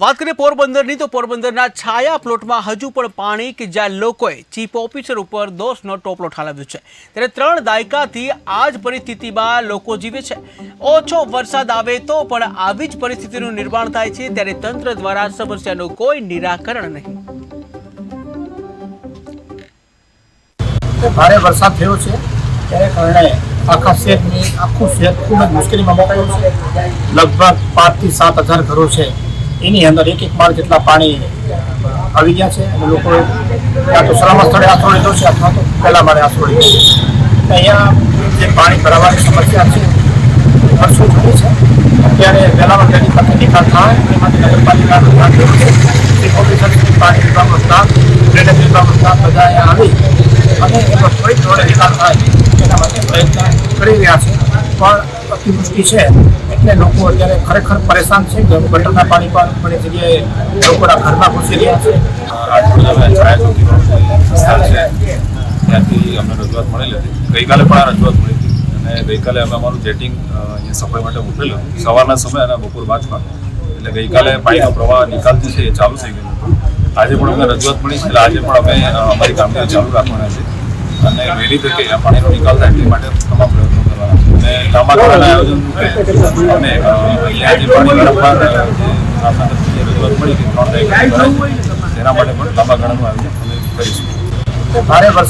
વાત કરીએ પોરબંદરની, તો પોરબંદરના છાયા પ્લોટમાં હજુ પણ પાણી કે જ્યાં લોકોએ ચીફ ઓફિસર ઉપર દોષનો ટોપલો ઠાલવ્યો છે. ત્યારે ત્રણ દાયકાથી આ જ પરિસ્થિતિમાં લોકો જીવે છે. ઓછો વરસાદ આવે તો પણ આવી જ પરિસ્થિતિનું નિર્માણ થાય છે, ત્યારે તંત્ર દ્વારા સમસ્યાનું કોઈ નિરાકરણ નહીં. ભારે વરસાદ થયો છે, ત્યારે કારણે આખા શહેરની, આખું શહેર ખૂબ મુશ્કેલીમાં મુકાયું છે. લગભગ પાંચથી સાત હજાર ઘરો છે. એની અંદર એક એક માળ જેટલા પાણી આવી ગયા છે અને લોકો ત્યાં તો સલામત સ્થળે આશરો લીધો છે અથવા તો પહેલા મારે આશરો લીધો છે. અહીંયા જે પાણી ભરાવાની સમસ્યા છે વર્ષો જૂની છે. અત્યારે વહેલામાં વહેલી તકે નિકાલ થાય એ માટે નગરપાલિકાનું ધ્યાન દેવું છે. ચીફ ઓફિસર પાણી વિભાગનો સ્ટાફ ડ્રેનેજ વિભાગનો સ્ટાફ બધા અહીંયા આવી અને એનો ત્વરિત ધોરણે નિકાલ થાય, એના માટે પ્રયત્ન કરી રહ્યા છે. પણ અતિવૃષ્ટિ છે. એટલે લોકો અત્યારે ખરેખર પરેશાન છે કે ગટરના પાણી પણ ઘણી જગ્યાએ લોકોના ઘરમાં ઘૂસી રહ્યા છે. ત્યાંથી અમને રજૂઆત મળેલી હતી. ગઈકાલે પણ આ રજૂઆત મળી હતી. અને ગઈકાલે અમે અમારું જેટિંગ અહીંયા સફાઈ માટે મોકલેલું સવારના સમય અને બપોર બાદમાં. એટલે ગઈકાલે પાણીનો પ્રવાહ નિકાલ છે એ ચાલુ થઈ ગયો આજે પણ અમને રજૂઆત મળી છે. એટલે આજે પણ અમે અમારી કામગીરી ચાલુ રાખવાના છે અને વહેલી તકે પાણીનો નિકાલ થાય તે માટે તમામ પ્રયત્નો કરવાના છે અને લાંબા ગાળાના આયોજન રૂપે અમે અ, અહીંયા જે પાણી વારંવાર અ, જે આપણા તરફથી જે રજૂઆત મળી કે ત્રણ દાયકા ભરાય છે, તેના માટે પણ લાંબા ગાળાનું આયોજન અમે કરીશું ભારે વરસાદ